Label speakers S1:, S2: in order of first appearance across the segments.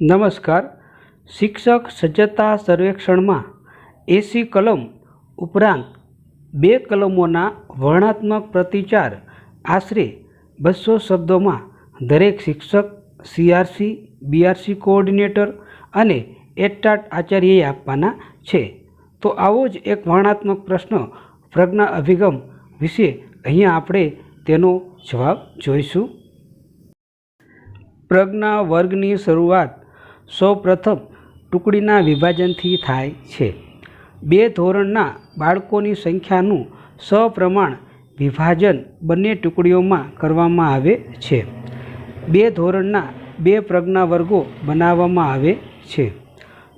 S1: નમસ્કાર. શિક્ષક સજ્જતા સર્વેક્ષણમાં એસી કલમ ઉપરાંત બે કલમોના વર્ણનાત્મક પ્રતિચાર આશરે બસો શબ્દોમાં દરેક શિક્ષક સીઆરસી બીઆરસી કોઓર્ડિનેટર અને એટાટ આચાર્યએ આપવાના છે. તો આવો જ એક વર્ણનાત્મક પ્રશ્ન પ્રજ્ઞા અભિગમ વિશે અહીંયા આપણે તેનો જવાબ જોઈશું. પ્રજ્ઞા વર્ગની શરૂઆત સૌપ્રથમ ટુકડીના વિભાજનથી થાય છે. બે ધોરણના બાળકોની સંખ્યાનું સપ્રમાણ વિભાજન બંને ટુકડીઓમાં કરવામાં આવે છે. બે ધોરણના બે પ્રજ્ઞા વર્ગો બનાવવામાં આવે છે.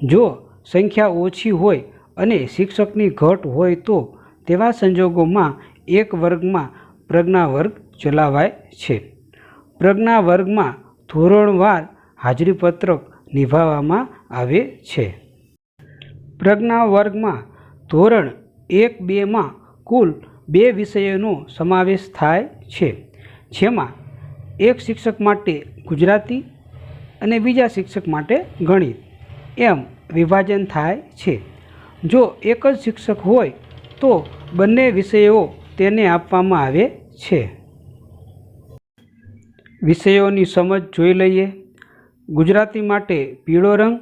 S1: જો સંખ્યા ઓછી હોય અને શિક્ષકની ઘટ હોય તો તેવા સંજોગોમાં એક વર્ગમાં પ્રજ્ઞા વર્ગ ચલાવાય છે. પ્રજ્ઞા વર્ગમાં ધોરણવાર હાજરીપત્રક નિભાવવામાં આવે છે. પ્રજ્ઞા વર્ગમાં ધોરણ એક બેમાં કુલ બે વિષયોનો સમાવેશ થાય છે. જેમાં એક શિક્ષક માટે ગુજરાતી અને બીજા શિક્ષક માટે ગણિત એમ વિભાજન થાય છે. જો એક જ શિક્ષક હોય તો બંને વિષયો તેને આપવામાં આવે છે. વિષયોની સમજ જોઈ લઈએ. ગુજરાતી માટે પીળો રંગ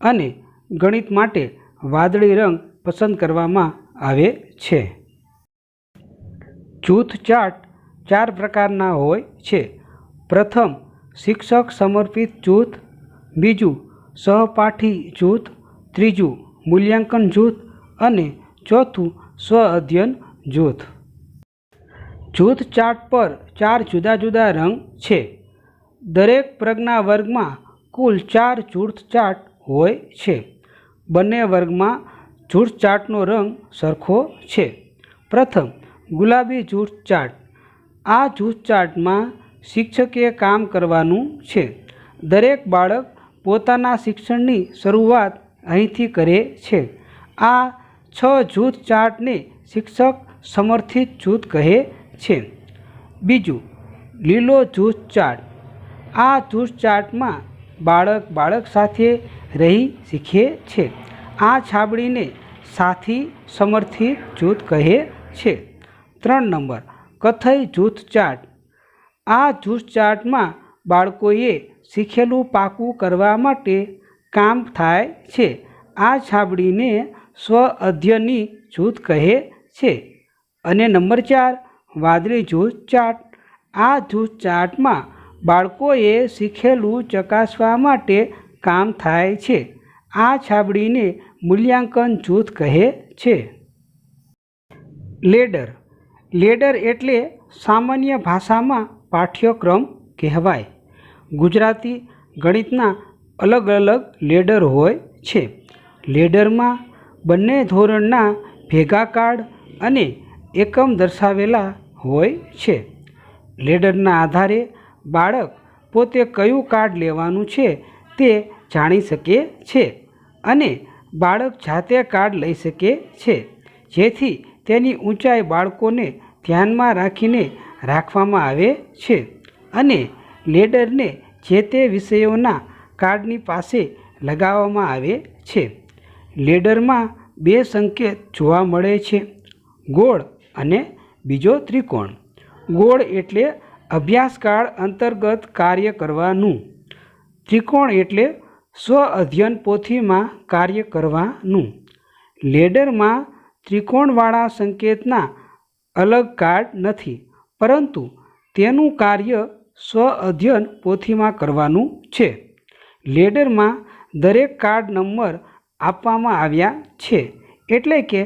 S1: અને ગણિત માટે વાદળી રંગ પસંદ કરવામાં આવે છે. જૂથ ચાર્ટ ચાર પ્રકારના હોય છે. પ્રથમ, શિક્ષક સમર્પિત જૂથ. બીજું, સહપાઠી જૂથ. ત્રીજું, મૂલ્યાંકન જૂથ. અને ચોથું સ્વ અધ્યયન જૂથ. જૂથ ચાર્ટ પર ચાર જુદા જુદા રંગ છે. દરેક પ્રજ્ઞા વર્ગમાં કુલ ચાર જૂથ ચાર્ટ હોય છે. બંને વર્ગમાં જૂથ ચાર્ટનો રંગ સરખો છે. પ્રથમ, ગુલાબી જૂથ ચાર્ટ આ જૂથ ચાર્ટમાં શિક્ષકે કામ કરવાનું છે. દરેક બાળક પોતાના શિક્ષણની શરૂઆત અહીંથી કરે છે. આ છ જૂથ ચાર્ટને શિક્ષક સમર્થિત જૂથ કહે છે. બીજું, લીલો જૂથ ચાર્ટ આ જૂથ ચાર્ટમાં બાળક બાળક સાથે રહી શીખે છે. આ છાબડીને સાથી સમર્થિત જૂથ કહે છે. ત્રણ નંબર, કથઈ જૂથ ચાર્ટ આ જૂથ ચાર્ટમાં બાળકોએ શીખેલું પાકું કરવા માટે કામ થાય છે. આ છાબડીને સ્વ અધ્યયની જૂથ કહે છે. અને નંબર ચાર, વાદળી જૂથ ચાર્ટ આ જૂથ ચાર્ટમાં બાળકોએ શીખેલું ચકાસવા માટે કામ થાય છે. આ છાબડીને મૂલ્યાંકન જૂથ કહે છે. લેડર. લેડર એટલે સામાન્ય ભાષામાં પાઠ્યક્રમ કહેવાય. ગુજરાતી ગણિતના અલગ અલગ લેડર હોય છે. લેડરમાં બંને ધોરણના ભેગા કાર્ડ અને એકમ દર્શાવેલા હોય છે. લેડરના આધારે બાળક પોતે કયું કાર્ડ લેવાનું છે તે જાણી શકે છે અને બાળક જાતે કાર્ડ લઈ શકે છે, જેથી તેની ઊંચાઈ બાળકોને ધ્યાનમાં રાખીને રાખવામાં આવે છે અને લેડરને જે તે વિષયોના કાર્ડની પાસે લગાવવામાં આવે છે. લેડરમાં બે સંકેત જોવા મળે છે, ગોળ અને બીજો ત્રિકોણ. ગોળ એટલે અભ્યાસકાળ અંતર્ગત કાર્ય કરવાનું. ત્રિકોણ એટલે સ્વ અધ્યયન પોથીમાં કાર્ય કરવાનું. લેડરમાં ત્રિકોણવાળા સંકેતના અલગ કાર્ડ નથી, પરંતુ તેનું કાર્ય સ્વ અધ્યયન પોથીમાં કરવાનું છે. લેડરમાં દરેક કાર્ડ નંબર આપવામાં આવ્યા છે, એટલે કે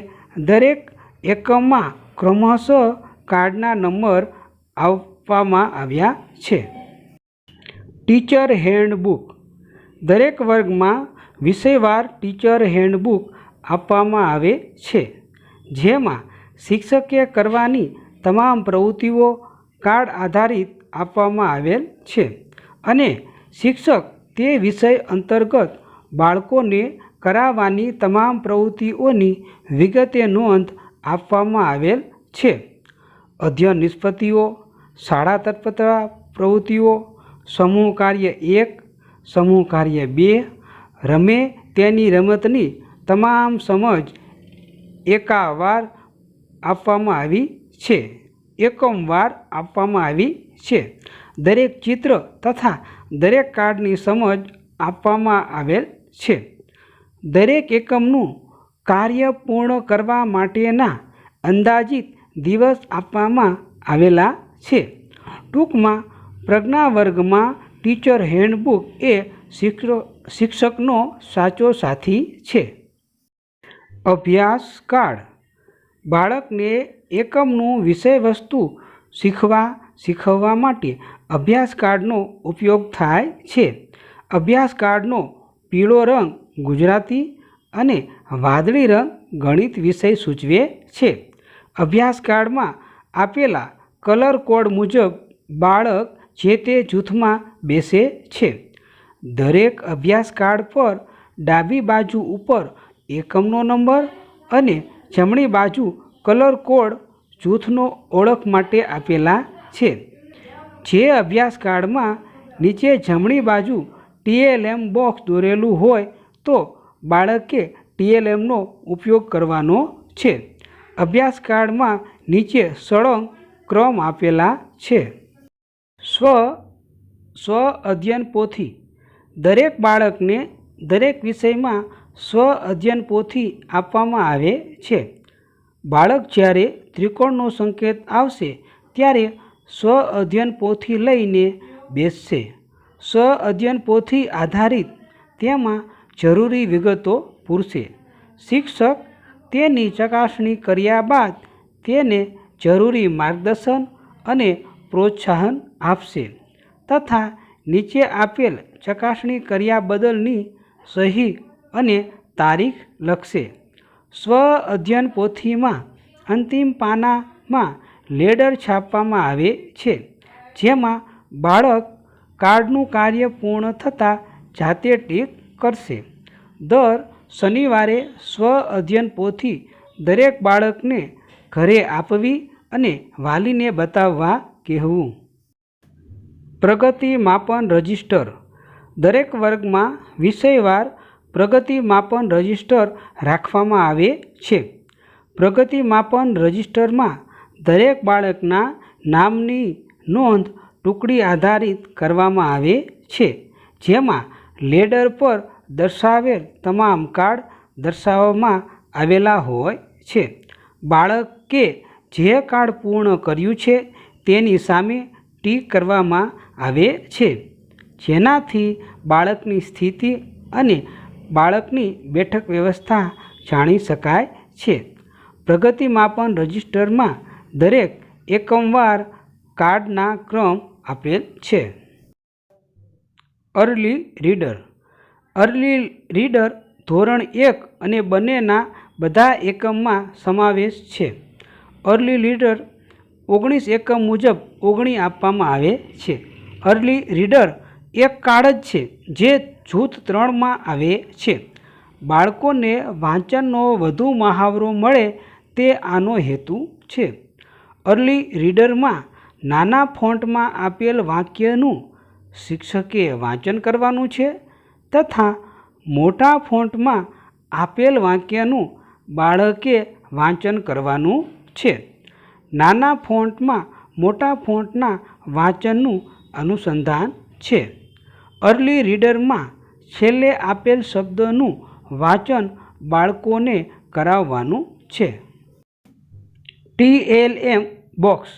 S1: દરેક એકમમાં ક્રમશઃ કાર્ડના નંબર આપવામાં આવ્યા છે. Teacher handbook. દરેક વર્ગમાં વિષયવાર ટીચર હેન્ડબુક આપવામાં આવે છે, જેમાં શિક્ષકે કરવાની તમામ પ્રવૃત્તિઓ કાર્ડ આધારિત આપવામાં આવેલ છે અને શિક્ષક તે વિષય અંતર્ગત બાળકોને કરાવવાની તમામ પ્રવૃત્તિઓની વિગતે નોંધ આપવામાં આવેલ છે. અધ્યયન નિષ્પત્તિઓ શાળા તત્પરતા પ્રવૃત્તિઓ, સમૂહ કાર્ય એક, સમૂહ કાર્ય બે, રમે તેની રમતની તમામ સમજ એકાવાર આપવામાં આવી છે. એકમવાર આપવામાં આવી છે. દરેક ચિત્ર તથા દરેક કાર્ડની સમજ આપવામાં આવેલ છે. દરેક એકમનું કાર્ય પૂર્ણ કરવા માટેના અંદાજિત દિવસ આપવામાં આવેલા છે. ટૂંકમાં પ્રજ્ઞા વર્ગમાં ટીચર હેન્ડબુક એ શિક્ષ, શિક્ષકનો સાચો સાથી છે. અભ્યાસ કાળ. બાળકને એકમનું વિષયવસ્તુ શીખવા, શીખવવા માટે અભ્યાસ કાર્ડનો ઉપયોગ થાય છે. અભ્યાસ કાર્ડનો પીળો રંગ ગુજરાતી અને વાદળી રંગ ગણિત વિષય સૂચવે છે. અભ્યાસ કાર્ડમાં આપેલા કલર કોડ મુજબ બાળક જે તે જૂથમાં બેસે છે. દરેક અભ્યાસ કાર્ડ પર ડાબી બાજુ ઉપર એકમનો નંબર અને જમણી બાજુ કલર કોડ જૂથનો ઓળખ માટે આપેલા છે. જે અભ્યાસ કાર્ડમાં નીચે જમણી બાજુ ટીએલએમ બોક્સ દોરેલું હોય તો બાળકે ટીએલએમનો ઉપયોગ કરવાનો છે. અભ્યાસ કાર્ડમાં નીચે સળંગ ક્રમ આપેલા છે. સ્વ સ્વ અધ્યયન પોથી. દરેક બાળકને દરેક વિષયમાં સ્વ અધ્યયન પોથી આપવામાં આવે છે. બાળક જ્યારે ત્રિકોણનો સંકેત આવશે, ત્યારે સ્વ અધ્યયન પોથી લઈને બેસશે. સ્વ અધ્યયન પોથી આધારિત તેમાં જરૂરી વિગતો પૂરશે. શિક્ષક તેની ચકાસણી કર્યા બાદ તેને જરૂરી માર્ગદર્શન અને પ્રોત્સાહન આપશે તથા નીચે આપેલ ચકાસણી કર્યા બદલની સહી અને તારીખ લખશે. સ્વ અધ્યયન પોથીમાં અંતિમ પાનામાં લેડર છાપવામાં આવે છે, જેમાં બાળક કાર્ડનું કાર્ય પૂર્ણ થતાં જાતે ટીક કરશે. દર શનિવારે સ્વ અધ્યયન પોથી દરેક બાળકને ઘરે આપવી અને વાલીને બતાવવા કહેવું. પ્રગતિ માપન રજિસ્ટર. દરેક વર્ગમાં વિષયવાર પ્રગતિ માપન રજિસ્ટર રાખવામાં આવે છે. પ્રગતિ માપન રજિસ્ટરમાં દરેક બાળકના નામની નોંધ ટુકડી આધારિત કરવામાં આવે છે, જેમાં લેડર પર દર્શાવેલ તમામ કાર્ડ દર્શાવવામાં આવેલા હોય છે. બાળકે જે કાર્ડ પૂર્ણ કર્યું છે તેની સામે ટીક કરવામાં આવે છે. જેનાથી બાળકની સ્થિતિ અને બાળકની બેઠક વ્યવસ્થા જાણી શકાય છે. પ્રગતિ માપન રજિસ્ટરમાં દરેક એકમવાર કાર્ડના ક્રમ આપેલ છે. Early reader. અર્લી રીડર ધોરણ એક અને બંનેના બધા એકમમાં સમાવેશ છે. અર્લી રીડર ઓગણીસ એકમ મુજબ ઓગણી આપવામાં આવે છે. અર્લી રીડર એક કાર્ડ જ છે જે જૂથ ત્રણમાં આવે છે. બાળકોને વાંચનનો વધુ મહાવરો મળે તે આનો હેતુ છે. અર્લી રીડરમાં નાના ફોન્ટમાં આપેલ વાક્યનું શિક્ષકે વાંચન કરવાનું છે તથા મોટા ફોન્ટમાં આપેલ વાક્યનું બાળકે વાંચન કરવાનું છે. નાના ફોન્ટમાં મોટા ફોન્ટના વાંચનનું અનુસંધાન છે. અર્લી રીડરમાં છેલ્લે આપેલ શબ્દનું વાંચન બાળકોને કરાવવાનું છે. TLM box.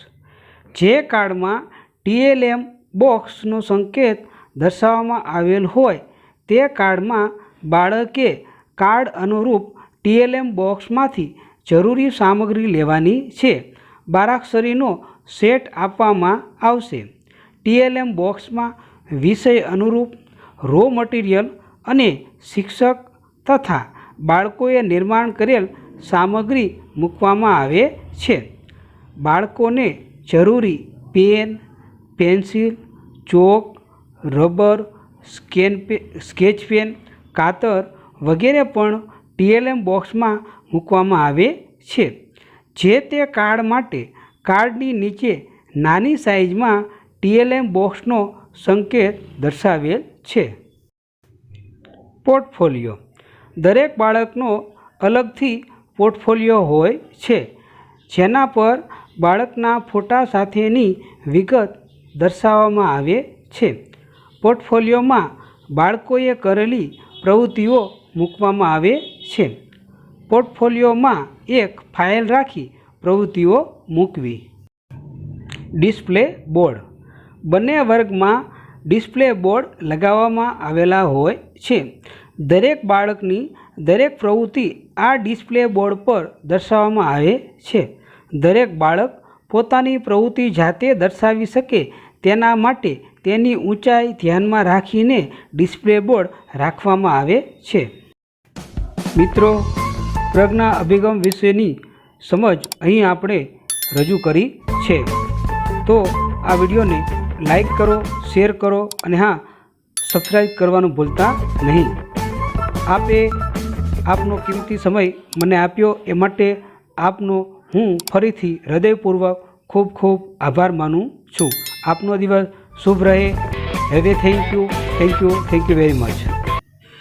S1: જે કાર્ડમાં ટીએલએમ બોક્સનો સંકેત દર્શાવવામાં આવેલ હોય, તે કાર્ડમાં બાળકે કાર્ડ અનુરૂપ ટીએલએમ બોક્સમાંથી જરૂરી સામગ્રી લેવાની છે. બારાક્ષરીનો સેટ આપવામાં આવશે. ટીએલએમ બોક્સમાં વિષય અનુરૂપ રો મટીરિયલ અને શિક્ષક તથા બાળકોએ નિર્માણ કરેલ સામગ્રી મૂકવામાં આવે છે. બાળકોને જરૂરી પેન, પેન્સિલ, ચોક, રબર, સ્કેન પે, સ્કેચ પેન, કાતર વગેરે પણ ટીએલએમ બોક્સમાં મૂકવામાં આવે છે. જે તે કાર્ડ માટે કાર્ડની નીચે નાની સાઇઝમાં ટીએલએમ બોક્સનો સંકેત દર્શાવેલ છે. પોર્ટફોલિયો. દરેક બાળકનો અલગથી પોર્ટફોલિયો હોય છે, જેના પર બાળકના ફોટા સાથેની વિગત દર્શાવવામાં આવે છે. પોર્ટફોલિયોમાં બાળકોએ કરેલી પ્રવૃત્તિઓ મૂકવામાં આવે છે. પોર્ટફોલિયોમાં એક ફાઇલ રાખી પ્રવૃત્તિઓ મૂકવી. Display board. બંને વર્ગમાં ડિસ્પ્લે બોર્ડ લગાવવામાં આવેલા હોય છે. દરેક બાળકની દરેક પ્રવૃત્તિ આ ડિસ્પ્લે બોર્ડ પર દર્શાવવામાં આવે છે. દરેક બાળક પોતાની પ્રવૃત્તિ જાતે દર્શાવી શકે તેના માટે તેની ઊંચાઈ ધ્યાનમાં રાખીને ડિસ્પ્લે બોર્ડ રાખવામાં આવે છે. મિત્રો, પ્રજ્ઞા અભિગમ વિશેની સમજ અહીં આપણે રજૂ કરી છે. તો આ વિડીયોને લાઈક કરો, શેર કરો અને હા સબસ્ક્રાઈબ કરવાનું ભૂલતા નહીં. આપે આપનો કિંમતી સમય મને આપ્યો એ માટે આપનો હું ફરીથી હૃદયપૂર્વક ખૂબ ખૂબ આભાર માનું છું. આપનો દિવસ શુભ રહે. હેવે thank you thank you thank you very much